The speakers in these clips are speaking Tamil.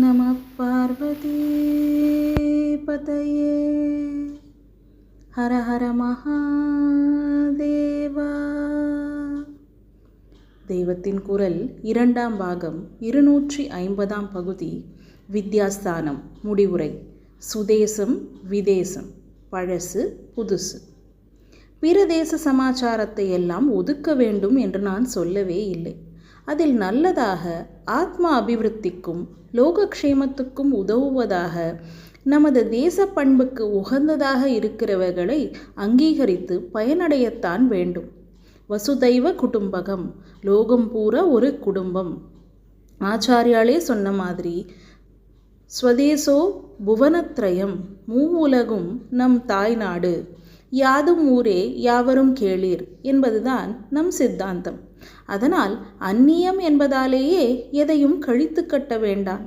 நம பார்வதி பதையே ஹர ஹர மகாதேவா தெய்வத்தின் குரல் இரண்டாம் பாகம் இருநூற்றி ஐம்பதாம் பகுதி வித்யாஸ்தானம் முடிவுரை சுதேசம் விதேசம் பழசு புதுசு. பிற தேச சமாச்சாரத்தை எல்லாம் ஒதுக்க வேண்டும் என்று நான் சொல்லவே இல்லை. அதில் நல்லதாக ஆத்ம அபிவிருத்திக்கும் லோகக்ஷேமத்துக்கும் உதவுவதாக நமது தேச பண்புக்கு உகந்ததாக இருக்கிறவர்களை அங்கீகரித்து பயனடையத்தான் வேண்டும். வசுதைவ குடும்பகம் லோகம் பூரா ஒரு குடும்பம். ஆச்சாரியாலே சொன்ன மாதிரி ஸ்வதேசோ புவனத்ரயம் மூவுலகும் நம் தாய்நாடு யாதும் ஊரே யாவரும் கேளீர் என்பதுதான் நம் சித்தாந்தம். அதனால் அந்நியம் என்பதாலேயே எதையும் கழித்து கட்ட வேண்டாம்.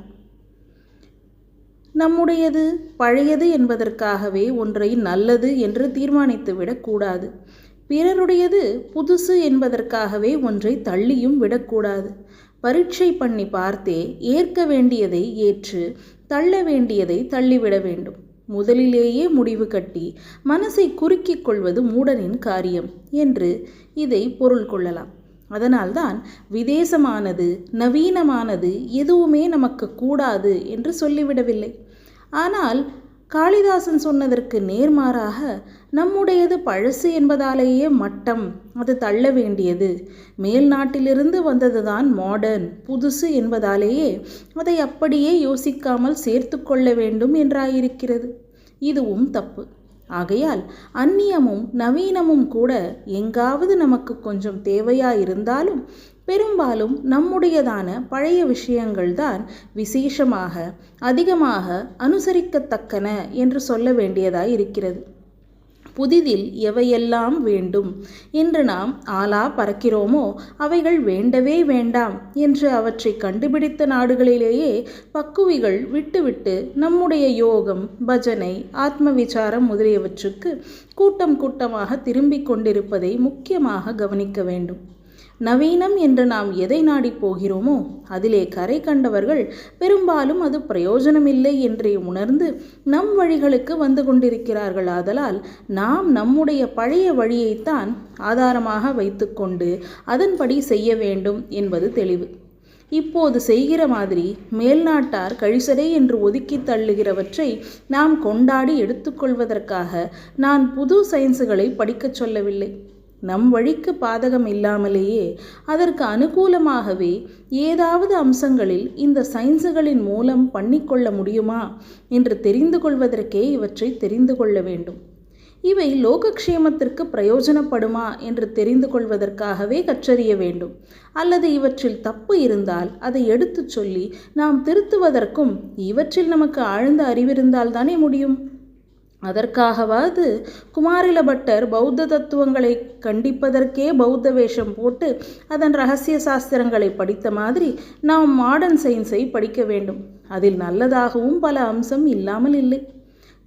நம்முடையது பழையது என்பதற்காகவே ஒன்றை நல்லது என்று தீர்மானித்து விடக்கூடாது பிறருடையது புதுசு என்பதற்காகவே ஒன்றை தள்ளியும் விடக்கூடாது பரீட்சை பண்ணி பார்த்தே ஏற்க வேண்டியதை ஏற்று தள்ள வேண்டியதை தள்ளிவிட வேண்டும். முதலிலேயே முடிவு கட்டி மனசை குறுக்கிக் கொள்வது மூடனின் காரியம் என்று இதை பொருள் கொள்ளலாம். அதனால்தான் விதேசமானது நவீனமானது எதுவுமே நமக்கு கூடாது என்று சொல்லிவிடவில்லை. ஆனால் காளிதாசன் சொன்னதற்கு நேர்மாறாக நம்முடையது பழசு என்பதாலேயே மட்டம் அது தள்ள வேண்டியது. மேல் நாட்டிலிருந்து வந்ததுதான் மாடர்ன் புதுசு என்பதாலேயே அதை அப்படியே யோசிக்காமல் சேர்த்து கொள்ள வேண்டும் என்றாயிருக்கிறது. இதுவும் தப்பு. ஆகையால் அந்நியமும் நவீனமும் கூட எங்காவது நமக்கு கொஞ்சம் தேவையாயிருந்தாலும் பெரும்பாலும் நம்முடையதான பழைய விஷயங்கள்தான் விசேஷமாக அதிகமாக அனுசரிக்கத்தக்கன என்று சொல்ல வேண்டியதாய் இருக்கிறது. புதிதில் எவையெல்லாம் வேண்டும் என்று நாம் ஆலா பறக்கிறோமோ அவைகள் வேண்டவே வேண்டாம் என்று அவற்றை கண்டுபிடித்த நாடுகளிலேயே பக்குவிகள் விட்டுவிட்டு நம்முடைய யோகம் பஜனை ஆத்ம விசாரம் முதலியவற்றுக்கு கூட்டம் கூட்டமாக திரும்பிக் கொண்டிருப்பதை முக்கியமாக கவனிக்க வேண்டும். நவீனம் என்று நாம் எதை நாடி போகிறோமோ அதிலே கரை கண்டவர்கள் பெரும்பாலும் அது பிரயோஜனமில்லை என்றே உணர்ந்து நம் வழிகளுக்கு வந்து கொண்டிருக்கிறார்கள். ஆதலால் நாம் நம்முடைய பழைய வழியைத்தான் ஆதாரமாக வைத்துக்கொண்டு அதன்படி செய்ய வேண்டும் என்பது தெளிவு. இப்போது செய்கிற மாதிரி மேல்நாட்டார் கழிசரே என்று ஒதுக்கி தள்ளுகிறவற்றை நாம் கொண்டாடி எடுத்துக்கொள்வதற்காக நான் புது சயின்ஸுகளை படிக்கச் சொல்லவில்லை. நம் வழிக்கு பாதகம் இல்லாமலேயே அதற்கு அனுகூலமாகவே ஏதாவது அம்சங்களில் இந்த சயின்ஸுகளின் மூலம் பண்ணிக்கொள்ள முடியுமா என்று தெரிந்து கொள்வதற்கே இவற்றை தெரிந்து கொள்ள வேண்டும். இவை லோகக்ஷேமத்திற்கு பிரயோஜனப்படுமா என்று தெரிந்து கொள்வதற்காகவே கற்றறிய வேண்டும். அல்லது இவற்றில் தப்பு இருந்தால் அதை எடுத்துச் சொல்லி நாம் திருத்துவதற்கும் இவற்றில் நமக்கு ஆழ்ந்த அறிவிருந்தால் தானே முடியும்? அதற்காகவாவது குமாரில பட்டர் பௌத்த தத்துவங்களை கண்டிப்பதற்கே பௌத்த வேஷம் போட்டு அதன் ரகசிய சாஸ்திரங்களை படித்த மாதிரி நாம் மாடர்ன் சயின்ஸை படிக்க வேண்டும். அதில் நல்லதாகவும் பல அம்சம் இல்லாமல் இல்லை.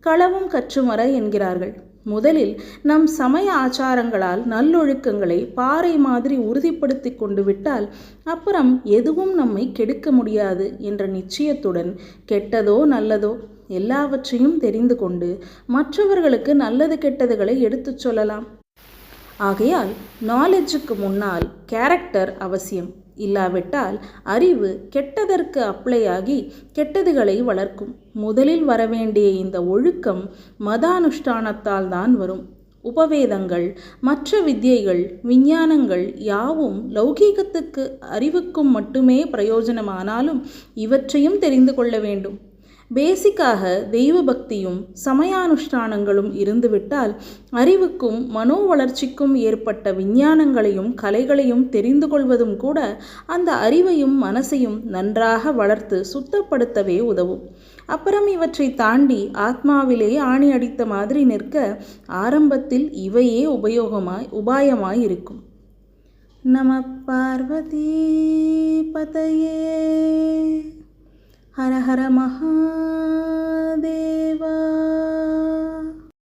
களவும் கற்றுமர என்கிறார்கள். முதலில் நம் சமய ஆச்சாரங்களால் நல்லொழுக்கங்களை பாறை மாதிரி உறுதிப்படுத்தி கொண்டு விட்டால் அப்புறம் எதுவும் நம்மை கெடுக்க முடியாது என்ற நிச்சயத்துடன் கெட்டதோ நல்லதோ எல்லாவற்றையும் தெரிந்து கொண்டு மற்றவர்களுக்கு நல்லது கெட்டதுகளை எடுத்துச் சொல்லலாம். ஆகையால் நாலேஜுக்கு முன்னால் கேரக்டர் அவசியம். இல்லாவிட்டால் அறிவு கெட்டதற்கு அப்ளை ஆகி கெட்டதுகளை வளர்க்கும். முதலில் வரவேண்டிய இந்த ஒழுக்கம் மதானுஷ்டானத்தால் தான் வரும். உபவேதங்கள் மற்ற வித்தியைகள் விஞ்ஞானங்கள் யாவும் லௌகீகத்துக்கு அறிவுக்கும் மட்டுமே பிரயோஜனமானாலும் இவற்றையும் தெரிந்து கொள்ள வேண்டும். பேசிக்காக தெய்வ பக்தியும் சமயானுஷ்டானங்களும் இருந்துவிட்டால் அறிவுக்கும் மனோ வளர்ச்சிக்கும் ஏற்பட்ட விஞ்ஞானங்களையும் கலைகளையும் தெரிந்து கொள்வதும் கூட அந்த அறிவையும் மனசையும் நன்றாக வளர்த்து சுத்தப்படுத்தவே உதவும். அப்புறம் இவற்றை தாண்டி ஆத்மாவிலே ஆணி அடித்த மாதிரி நிற்க ஆரம்பத்தில் இவையே உபயோகமாய் உபாயமாய் இருக்கும் நம பார்வதி பதையே. हर हर महादेवा।